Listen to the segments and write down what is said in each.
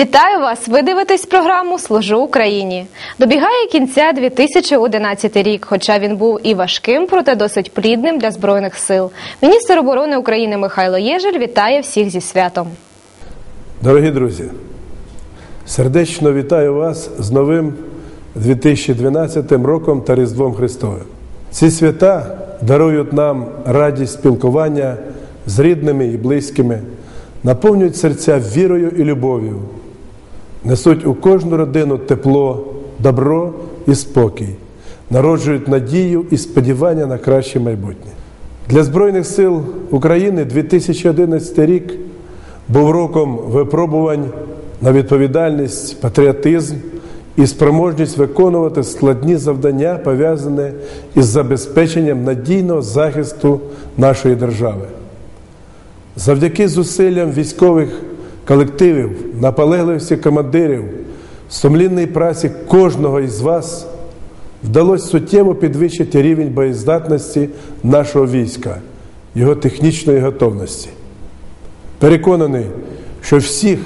Вітаю вас! Ви дивитесь програму Служу Україні. Добігає кінця 2011 рік, хоча він був і важким, проте досить плідним для збройних сил. Міністр оборони України Михайло Єжель вітає всіх зі святом. Дорогі друзі, сердечно вітаю вас з новим 2012 роком та Різдвом Христовим. Ці свята дарують нам радість спілкування з рідними і близькими, наповнюють серця вірою і любов'ю, несуть у кожну родину тепло, добро і спокій, народжують надію і сподівання на краще майбутнє. Для Збройних сил України 2011 рік був роком випробувань на відповідальність, патріотизм і спроможність виконувати складні завдання, пов'язані із забезпеченням надійного захисту нашої держави. Завдяки зусиллям військових колективів, наполегливості командирів, сумлінній праці кожного із вас вдалося суттєво підвищити рівень боєздатності нашого війська, його технічної готовності. Переконаний, що всіх,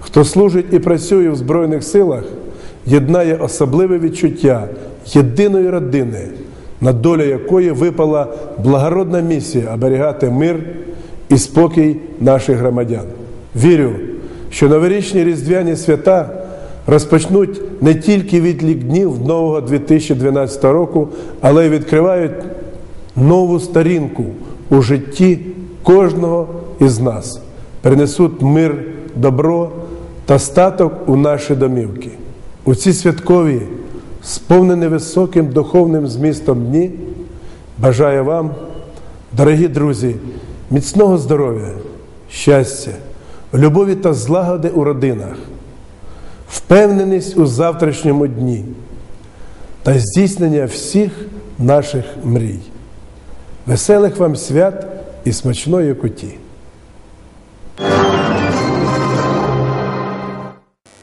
хто служить і працює в Збройних силах, єднає особливе відчуття єдиної родини, на долю якої випала благородна місія оберігати мир і спокій наших громадян. Вірю, що новорічні різдвяні свята розпочнуть не тільки відлік днів нового 2012 року, але й відкривають нову сторінку у житті кожного із нас, принесуть мир, добро та статок у наші домівки. У ці святкові, сповнені високим духовним змістом дні, бажаю вам, дорогі друзі, міцного здоров'я, щастя, любові та злагоди у родинах, впевненість у завтрашньому дні та здійснення всіх наших мрій. Веселих вам свят і смачної куті!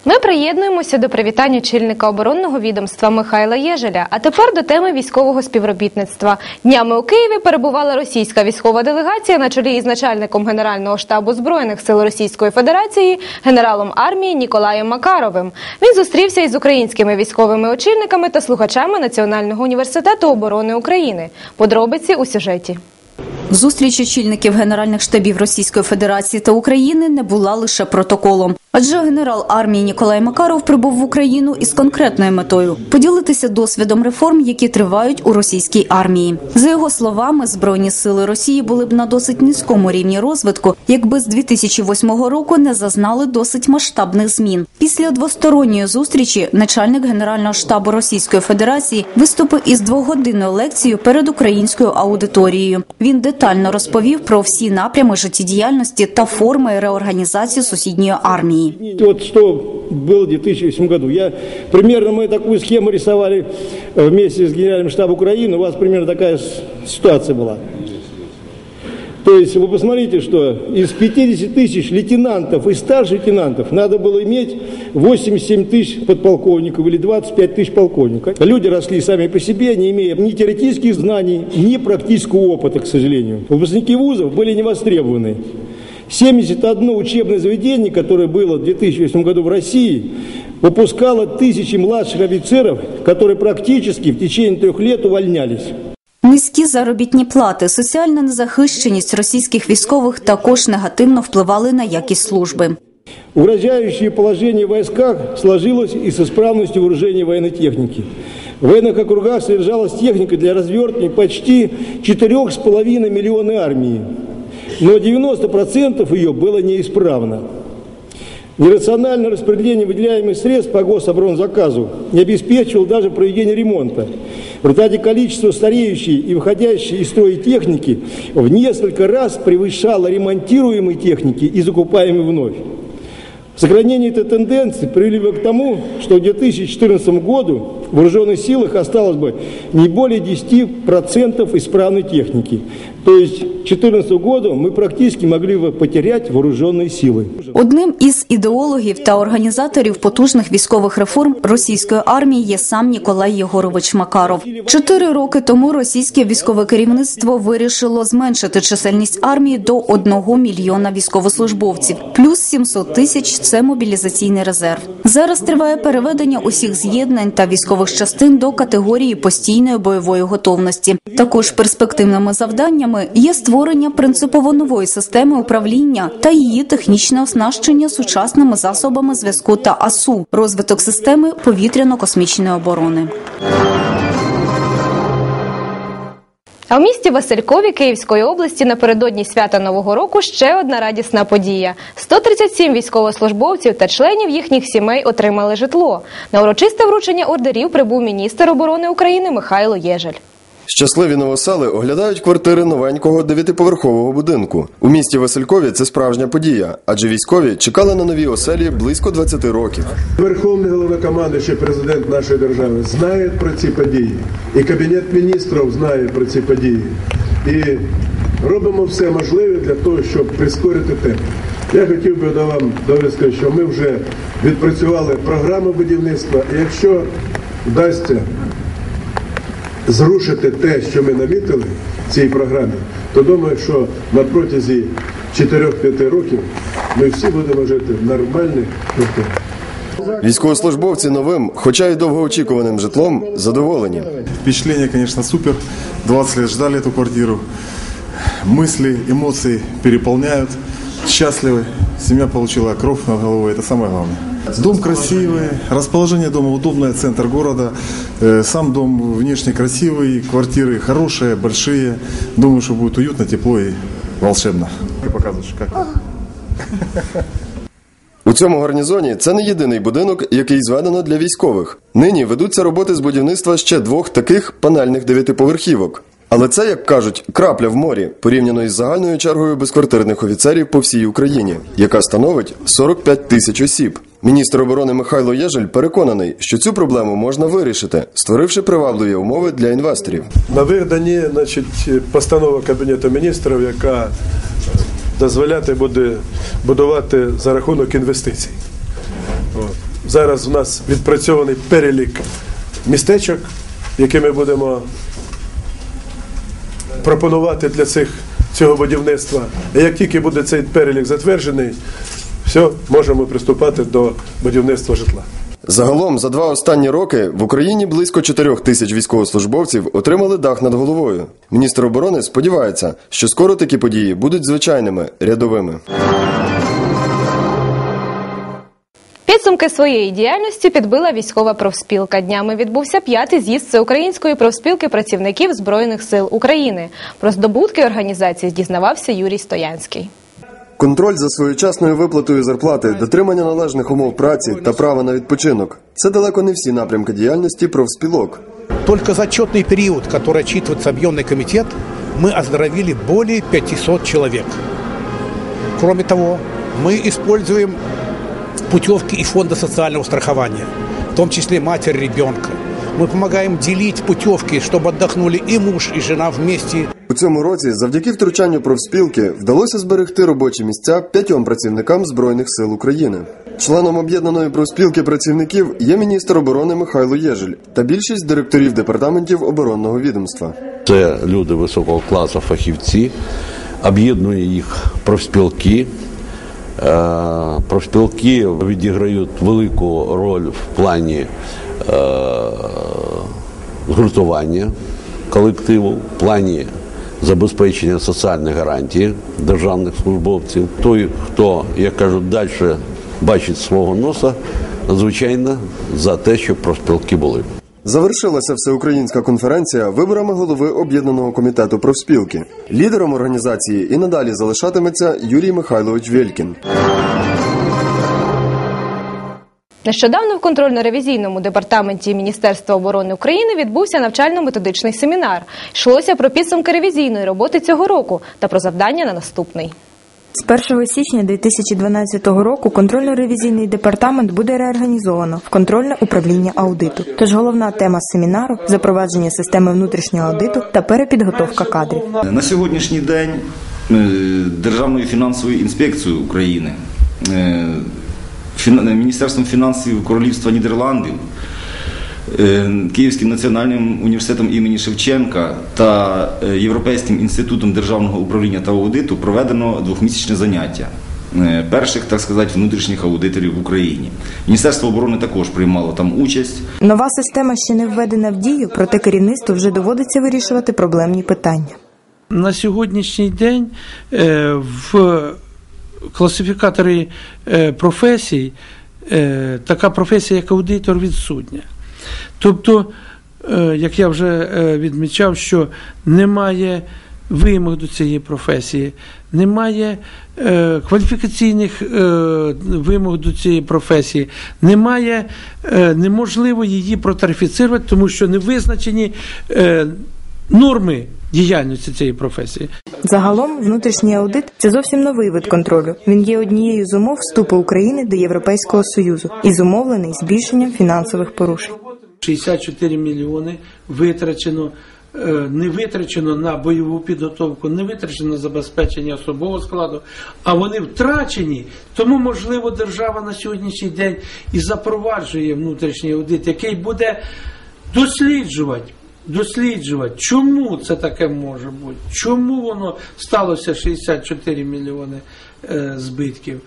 Ми приєднуємося до привітання чільника оборонного відомства Михайла Єжеля. А тепер до теми військового співробітництва. Днями у Києві перебувала російська військова делегація на чолі із начальником Генерального штабу збройних сил Російської Федерації, генералом армії Ніколаєм Макаровим. Він зустрівся із українськими військовими очільниками та слухачами Національного університету оборони України. Подробиці у сюжеті. Зустріч очільників генеральних штабів Російської Федерації та України не була лише протоколом. Адже генерал армії Ніколай Макаров прибув в Україну із конкретною метою поділитися досвідом реформ, які тривають у російській армії. За його словами, збройні сили Росії були б на досить низькому рівні розвитку, якби з 2008 року не зазнали досить масштабних змін. Після двосторонньої зустрічі начальник генерального штабу Російської Федерації виступив із двогодинною лекцією перед українською аудиторією. Він детально розповів про всі напрями життєдіяльності та форми реорганізації сусідньої армії. Вот что было в 2008 году. Я примерно мы такую схему рисовали э, вместе с генеральным штабом Украины. У вас примерно такая с- ситуация была. То есть вы посмотрите, что из 50 тысяч лейтенантов и старших лейтенантов надо было иметь 87 тысяч подполковников или 25 тысяч полковников. Люди росли сами по себе, не имея ни теоретических знаний, ни практического опыта, к сожалению. Выпускники вузов были не востребованы. 71 учебное заведение, которое было в 2008 году в России, выпускало тысячи младших офицеров, которые практически в течение трех лет увольнялись. Низькі заробітні плати, соціальна незахищеність російських військових також негативно впливали на якість служби. Угрожающее положение в войсках сложилось и с исправностью вооружения военной техники. В военных округах содержалась техника для развертывания почти 4,5 миллиона армии, но 90% ее было неисправно. Нерациональное распределение выделяемых средств по гособоронзаказу не обеспечивало даже проведение ремонта. В результате количество стареющей и выходящей из строя техники в несколько раз превышало ремонтируемой техники и закупаемой вновь. Сохранение этой тенденции привели к тому, что к 2014 году в вооруженных силах осталось бы не более 10% исправной техники. То есть к 2014 году мы практически могли бы потерять вооруженные силы. Одним із ідеологів та організаторів потужних військових реформ російської армії є сам Ніколай Єгорович Макаров. Чотири роки тому російське військове керівництво вирішило зменшити чисельність армії до одного мільйона військовослужбовців, плюс 700 тисяч – це мобілізаційний резерв. Зараз триває переведення усіх з'єднань та військових частин до категорії постійної бойової готовності. Також перспективними завданнями є створення принципово нової системи управління та її технічне оснащення сучасними засобами зв'язку та АСУ, розвиток системи повітряно-космічної оборони. А в місті Василькові Київської області напередодні свята Нового року ще одна радісна подія. 137 військовослужбовців та членів їхніх сімей отримали житло. На урочисте вручення ордерів прибув міністр оборони України Михайло Єжель. Щасливі новосели оглядають квартири новенького дев'ятиповерхового будинку. У місті Василькові це справжня подія, адже військові чекали на нові оселі близько 20 років. Верховний головнокомандуючий президент нашої держави знає про ці події, і кабінет міністрів знає про ці події. І робимо все можливе для того, щоб прискорити темп. Я хотів би до вам довести, що ми вже відпрацювали програму будівництва, і якщо вдасться зрушити те, що ми намітили в цій програмі, то думаю, що на протязі 4-5 років ми всі будемо жити в нормальних квартирах. Військовослужбовці новим, хоча й довгоочікуваним житлом, задоволені. Впечатление, конечно, супер. 20 лет ждали эту квартиру. Мысли, эмоции переполняют. Счастливы. Семья получила кровь над головой. Это самое главное. Дом красивый, расположение дома удобное, центр города. Э, Сам дом внешне красивый, квартиры хорошие, большие. Думаю, что будет уютно, тепло и волшебно. Ты показываешь, как? У цьому гарнізоні це не єдиний будинок, який зведено для військових. Нині ведуться роботи з будівництва ще двох таких панельних дев'ятиповерхівок. Але це, як кажуть, крапля в морі порівняно із загальною чергою безквартирних офіцерів по всій Україні, яка становить 45 тисяч осіб. Міністр оборони Михайло Єжель переконаний, що цю проблему можна вирішити, створивши привабливі умови для інвесторів. На виданні значить, постанова Кабінету міністрів, яка дозволяти буде будувати за рахунок інвестицій. Зараз у нас відпрацьований перелік містечок, які ми будемо пропонувати для цих, цього будівництва. І як тільки буде цей перелік затверджений, все, можемо приступати до будівництва житла. Загалом за два останні роки в Україні близько 4 тисяч військовослужбовців отримали дах над головою. Міністр оборони сподівається, що скоро такі події будуть звичайними рядовими. Підсумки своєї діяльності підбила військова профспілка. Днями відбувся п'ятий з'їзд Всеукраїнської профспілки працівників Збройних сил України. Про здобутки організації дізнавався Юрій Стоянський. Контроль за своєчасною виплатою зарплати, дотримання належних умов праці та права на відпочинок це далеко не всі напрямки діяльності профспілок. Только за отчетный период, который отчитывается объемный комитет, мы оздоровили более 500 человек. Кроме того, мы используем путевки и фонда социального страхования, в том числе матерь ребенка. Мы помогаем делить путевки, чтобы отдохнули и муж, и жена вместе. Цьому році, завдяки втручанню профспілки, вдалося зберегти робочі місця п'ятьом працівникам Збройних сил України. Членом об'єднаної профспілки працівників є міністр оборони Михайло Єжель та більшість директорів департаментів оборонного відомства. Це люди високого класу, фахівці, об'єднує їх профспілки. Е, Профспілки відіграють велику роль в плані е, згуртування колективу, в плані забезпечення соціальних гарантій державних службовців. Той, хто, як кажуть, далі бачить свого носа, звичайно, за те, щоб профспілки були. Завершилася всеукраїнська конференція виборами голови об'єднаного комітету профспілки. Лідером організації і надалі залишатиметься Юрій Михайлович Вєлькін. Нещодавно в контрольно-ревізійному департаменті Міністерства оборони України відбувся навчально-методичний семінар. Йшлося про підсумки ревізійної роботи цього року та про завдання на наступний. З 1 січня 2012 року контрольно-ревізійний департамент буде реорганізовано в контрольне управління аудиту. Тож головна тема семінару запровадження системи внутрішнього аудиту та перепідготовка кадрів. На сьогоднішній день е, Державною фінансовою інспекцією України, е, Міністерством фінансів Королівства Нідерландів, е, Київським національним університетом імені Шевченка та е, Європейським інститутом державного управління та аудиту проведено двохмісячне заняття. е, Перших, так сказати, внутрішніх аудиторів в Україні. Міністерство оборони також приймало там участь. Нова система ще не введена в дію, проте керівництву вже доводиться вирішувати проблемні питання. На сьогоднішній день в класифікаторі е, професій е, така професія, як аудитор, відсутня. Тобто, е, як я вже відмічав, що немає вимог до цієї професії, немає кваліфікаційних вимог до цієї професії, немає, неможливо її протарифіцирувати, тому що не визначені норми діяльності цієї професії. Загалом, внутрішній аудит це зовсім новий вид контролю. Він є однією з умов вступу України до Європейського союзу і зумовлений збільшенням фінансових порушень. 64 мільйони витрачено. е, Не витрачено на бойову підготовку, не витрачено на забезпечення особового складу, а вони втрачені. Тому, можливо, держава на сьогоднішній день і запроваджує внутрішній аудит, який буде досліджувати, досліджувати, чому це таке може бути, чому воно сталося 64 мільйони е, збитків.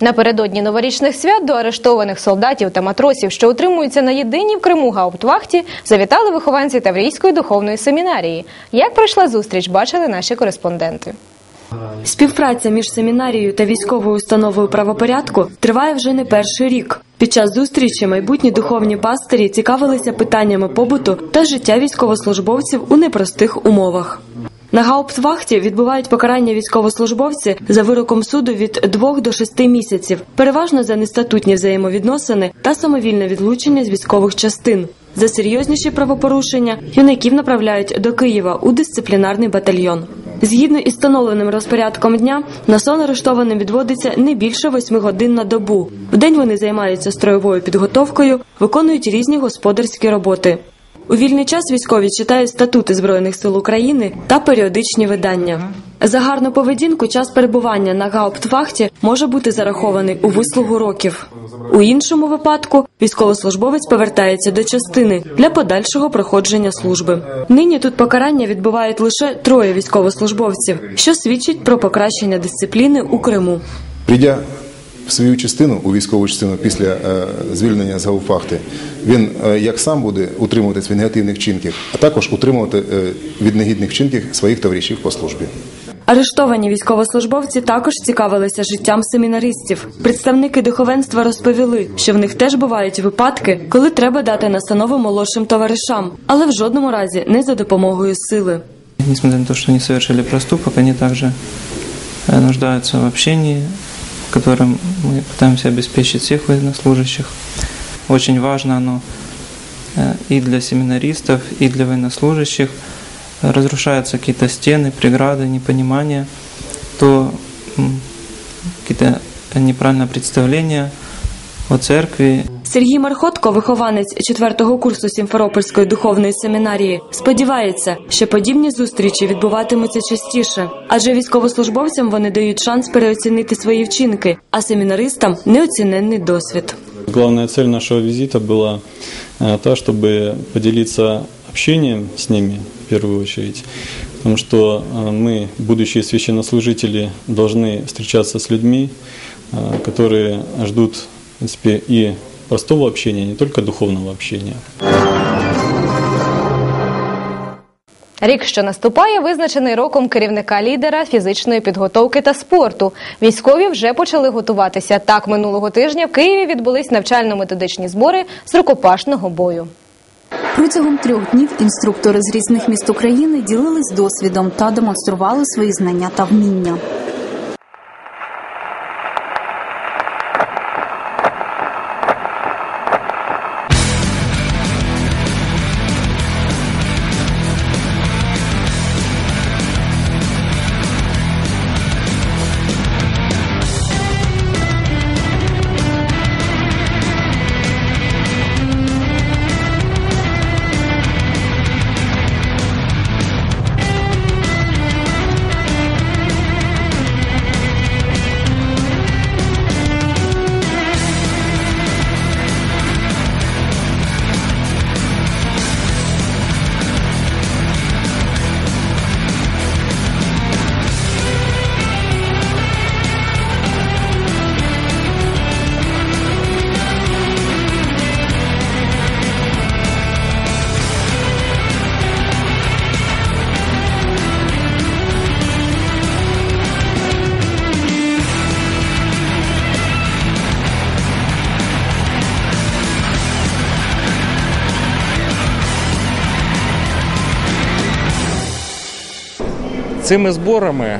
Напередодні новорічних свят до арештованих солдатів та матросів, що утримуються на єдиній в Криму гауптвахті, завітали вихованці Таврійської духовної семінарії. Як пройшла зустріч, бачили наші кореспонденти. Співпраця між семінарією та військовою установою правопорядку триває вже не перший рік. Під час зустрічі майбутні духовні пастирі цікавилися питаннями побуту та життя військовослужбовців у непростих умовах. На гауптвахті відбувають покарання військовослужбовці за вироком суду від 2 до 6 місяців, переважно за нестатутні взаємовідносини та самовільне відлучення з військових частин. За серйозніші правопорушення юнаків направляють до Києва у дисциплінарний батальйон. Згідно із встановленим розпорядком дня, на сон арештованим відводиться не більше восьми годин на добу. В день вони займаються строєвою підготовкою, виконують різні господарські роботи. У вільний час військові читають статути Збройних сил України та періодичні видання. За гарну поведінку час перебування на гауптвахті може бути зарахований у вислугу років. У іншому випадку військовослужбовець повертається до частини для подальшого проходження служби. Нині тут покарання відбувають лише троє військовослужбовців, що свідчить про покращення дисципліни у Криму. Прийдя в свою частину у військову частину після е, звільнення з гауфахти, він е, як сам буде утримуватись від негативних вчинків, а також утримувати е, від негідних вчинків своїх товаришів по службі. Арештовані військовослужбовці також цікавилися життям семінаристів. Представники духовенства розповіли, що в них теж бувають випадки, коли треба дати настанову молодшим товаришам, але в жодному разі не за допомогою сили. Несмотря на то, что они совершили проступок, они также э, нуждаются в общении, которым мы пытаемся обеспечить всех военнослужащих. Очень важно оно э, и для семинаристов, и для военнослужащих. Разрушаются какие-то стены, преграды, непонимания, то м, какие-то неправильные представления о церкви, Сергій Мархотко, вихованець четвертого курсу Сімферопольської духовної семінарії, сподівається, що подібні зустрічі відбуватимуться частіше, адже військовослужбовцям вони дають шанс переоцінити свої вчинки, а семінаристам неоціненний досвід. Главная цель нашего визита была э, та, чтобы поделиться общением с ними в первую очередь, потому что э, мы, будущие священнослужители, должны встречаться с людьми, э, которые ждут, в принципе, и простого общения, не только духовного общения. Рік, що наступає, визначений роком керівника лідера фізичної підготовки та спорту. Військові вже почали готуватися. Так, минулого тижня в Києві відбулись навчально-методичні збори з рукопашного бою. Протягом трьох днів інструктори з різних міст України ділились досвідом та демонстрували свої знання та вміння. цими зборами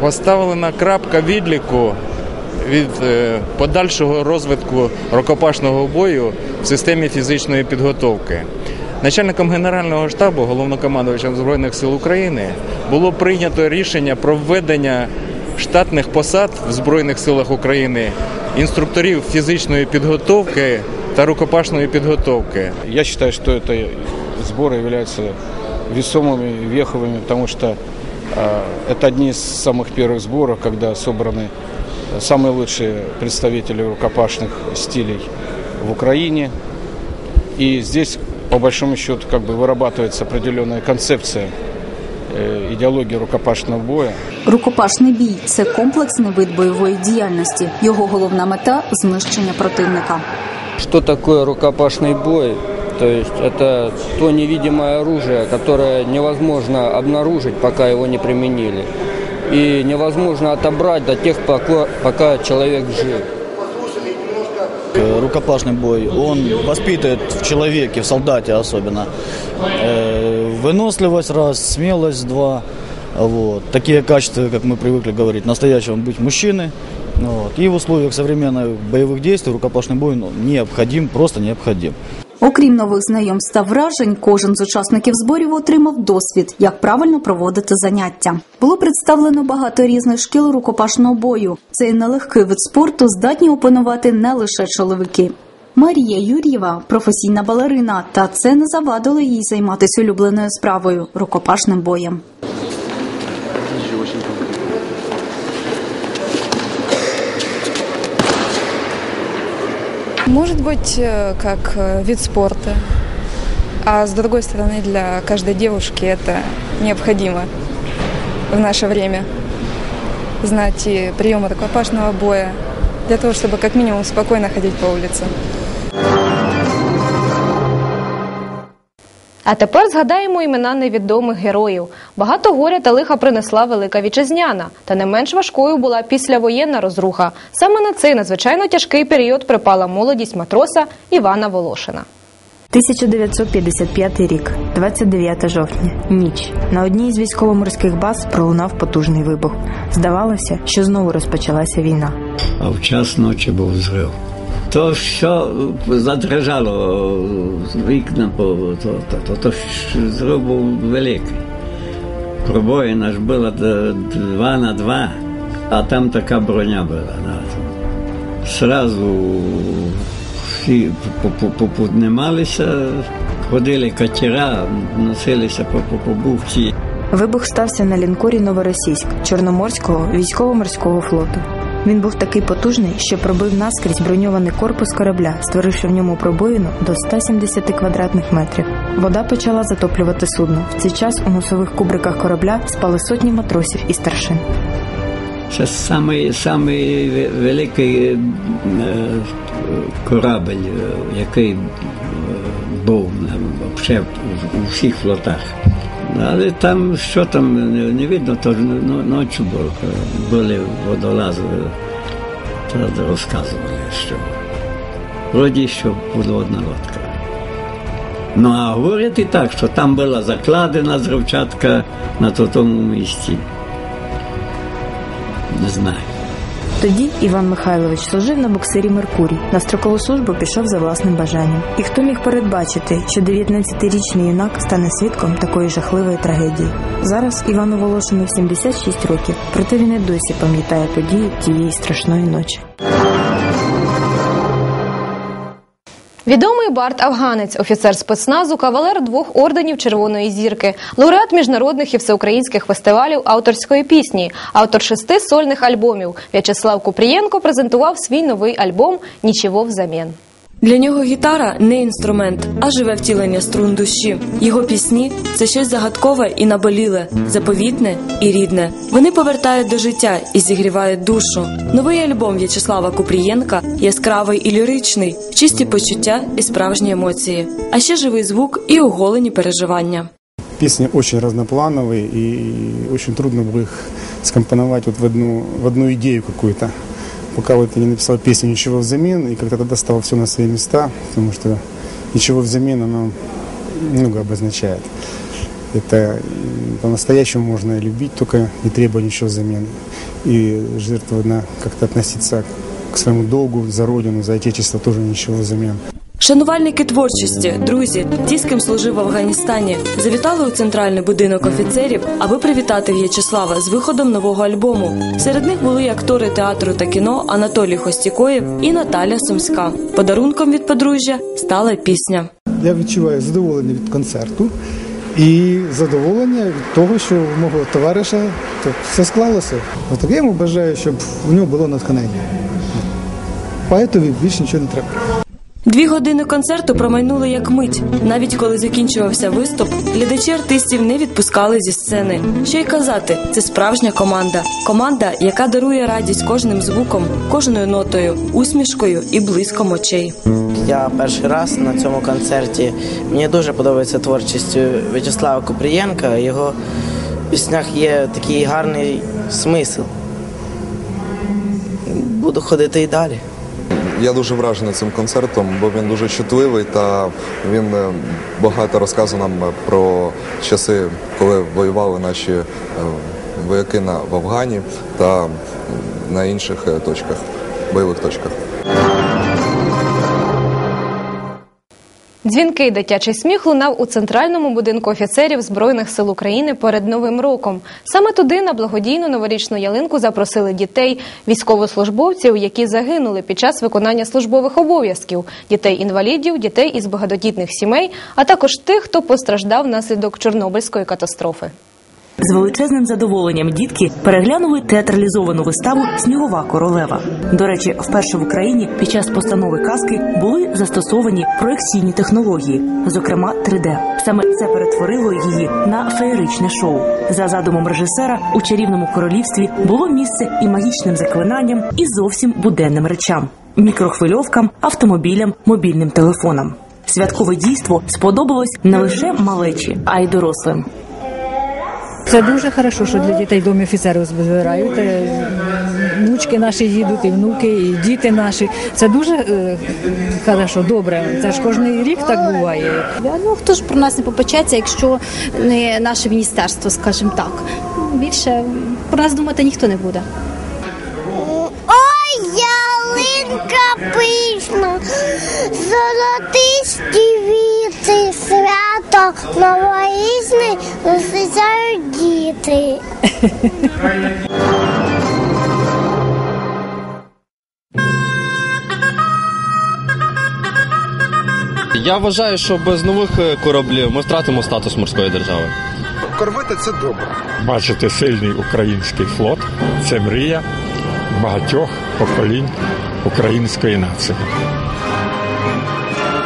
поставлена крапка відліку від е, подальшого розвитку рукопашного бою в системі фізичної підготовки. Начальником Генерального штабу, головнокомандувачем Збройних сил України, було прийнято рішення про введення штатних посад в Збройних силах України, інструкторів фізичної підготовки та рукопашної підготовки. Я считаю, что это сборы являются весомыми, веховыми, потому что э, это одни из самых первых сборов, когда собраны самые лучшие представители рукопашных стилей в Украине. И здесь, по большому счету, как бы вырабатывается определенная концепция э, идеологии рукопашного боя. Рукопашний бій це комплексний вид бойової діяльності. Його головна мета знищення противника. Что такое рукопашный бой? То есть это то невидимое оружие, которое невозможно обнаружить, пока его не применили. И невозможно отобрать до тех, пока, человек жив. Э, Рукопашный бой, он воспитывает в человеке, в солдате особенно, э, выносливость раз, смелость два. Вот. Такие качества, как мы привыкли говорить, настоящего быть мужчины. Вот. И в условиях современных боевых действий рукопашный бой ну, необходим, просто необходим. Окрім нових знайомств та вражень, кожен з учасників зборів отримав досвід, як правильно проводити заняття. Було представлено багато різних шкіл рукопашного бою. Цей нелегкий вид спорту здатні опанувати не лише чоловіки. Марія Юр'єва професійна балерина, та це не завадило їй займатися улюбленою справою рукопашним боєм. Может быть, э, как э, вид спорта. А с другой стороны, для каждой девушки это необходимо в наше время. Знать и приемы рукопашного боя, для того, чтобы как минимум спокойно ходить по улицам. А тепер згадаємо імена невідомих героїв. Багато горя та лиха принесла велика вітчизняна, та не менш важкою була післявоєнна розруха. Саме на цей надзвичайно тяжкий період припала молодість матроса Івана Волошина. 1955 рік, 29 жовтня, ніч. На одній з військово-морських баз пролунав потужний вибух. Здавалося, що знову розпочалася війна. А в час ночі був зрив. То що задрижало вікна, то, то, то, то був великий. Пробоїна ж була два на два, а там така броня була. Сразу всі по- по- по- піднімалися, ходили катера, носилися по, по, по бухті. Вибух стався на лінкорі Новоросійськ Чорноморського військово-морського флоту. Він був такий потужний, що пробив наскрізь броньований корпус корабля, створивши в ньому пробоїну до 170 квадратних метрів. Вода почала затоплювати судно. В цей час у носових кубриках корабля спали сотні матросів і старшин. Це самий, самий великий е, корабель, е, який е, був у всіх флотах. Але там, що там не, видно, то ну, ночі було, були водолази, то розказували, що вроді що подводна лодка. Ну а говорять і так, що там була закладена зривчатка на тому місці. Не знаю. Тоді Іван Михайлович служив на буксирі Меркурій. На строкову службу пішов за власним бажанням. І хто міг передбачити, що 19-річний юнак стане свідком такої жахливої трагедії? Зараз Івану Волошину 76 років, проте він і досі пам'ятає події тієї страшної ночі. Відомий Барт Афганець, офіцер спецназу, кавалер двох орденів Червоної зірки, лауреат міжнародних і всеукраїнських фестивалів авторської пісні, автор шести сольних альбомів. В'ячеслав Купрієнко презентував свій новий альбом Нічого взамін. Для нього гітара не інструмент, а живе втілення струн душі. Його пісні це щось загадкове і наболіле, заповітне і рідне. Вони повертають до життя і зігрівають душу. Новий альбом В'ячеслава Купрієнка яскравий і ліричний, чисті почуття і справжні емоції, а ще живий звук і оголені переживання. Песни очень разноплановые и очень трудно было вот в одну, в одну идею какую-то. Пока вот я не написал песню «Ничего взамен» и как-то тогда стало все на свои места, потому что «Ничего взамен» оно много обозначает. Это По-настоящему можно любить, только не требуя ничего взамен. И жертвовать как-то относиться к своему долгу за родину, за отечество тоже ничего взамен. Шанувальники творчості, друзі, ті, з ким служив в Афганістані, завітали у центральний будинок офіцерів, аби привітати В'ячеслава з виходом нового альбому. Серед них були актори театру та кіно Анатолій Хостікоєв і Наталя Сумська. Подарунком від подружжя стала пісня. Я відчуваю задоволення від концерту і задоволення від того, що у мого товариша так, все склалося. От я йому бажаю, щоб у нього було натхнення. Поетові більше нічого не треба. Дві години концерту промайнули як мить. Навіть коли закінчувався виступ, глядачі артистів не відпускали зі сцени. Що й казати, це справжня команда. Команда, яка дарує радість кожним звуком, кожною нотою, усмішкою і блиском очей. Я перший раз на цьому концерті. Мені дуже подобається творчість В'ячеслава Купрієнка. Його в піснях є такий гарний смисл. Буду ходити і далі. Я дуже вражений цим концертом, бо він дуже чутливий та він е, багато розказує нам про часи, коли воювали наші е, вояки на в Афгані та на інших е, точках, бойових точках. Дзвінки дитячий сміх лунав у центральному будинку офіцерів Збройних сил України перед Новим роком. Саме туди на благодійну новорічну ялинку запросили дітей, військовослужбовців, які загинули під час виконання службових обов'язків, дітей-інвалідів, дітей із багатодітних сімей, а також тих, хто постраждав внаслідок Чорнобильської катастрофи. З величезним задоволенням дітки переглянули театралізовану виставу Снігова королева. До речі, вперше в Україні під час постанови казки були застосовані проекційні технології, зокрема 3D. Саме це перетворило її на феєричне шоу. За задумом режисера у чарівному королівстві було місце і магічним заклинанням, і зовсім буденним речам: мікрохвильовкам, автомобілям, мобільним телефонам. Святкове дійство сподобалось не лише малечі, а й дорослим. Це дуже хорошо, що для дітей в домі офіцерів збирають. Е, Внучки наші їдуть, і внуки, і діти наші. Це дуже е, хорошо, добре. Це ж кожен рік так буває. Ну хто ж про нас не попечеться, якщо не наше міністерство, скажімо так. Більше про нас думати ніхто не буде. Пишна, золотисті віти, свято новорічне зустрічають діти. Я вважаю, що без нових е, кораблів ми втратимо статус морської держави. Корвети це добре. Бачити сильний український флот це мрія багатьох поколінь української нації.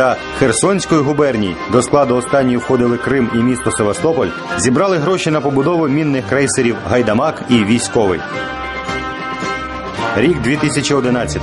та Херсонської губерній, до складу останньої входили Крим і місто Севастополь, зібрали гроші на побудову мінних крейсерів Гайдамак і Військовий. Рік 2011.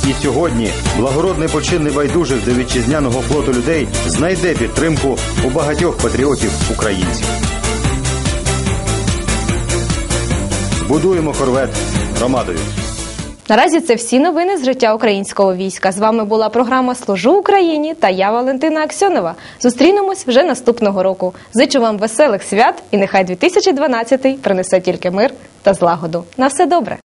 і сьогодні благородний почин небайдужих до вітчизняного флоту людей знайде підтримку у багатьох патріотів українців. Будуємо корвет громадою. Наразі це всі новини з життя українського війська. З вами була програма Служу Україні та я Валентина Аксьонова. Зустрінемось вже наступного року. Зичу вам веселих свят і нехай 2012 принесе тільки мир та злагоду. На все добре.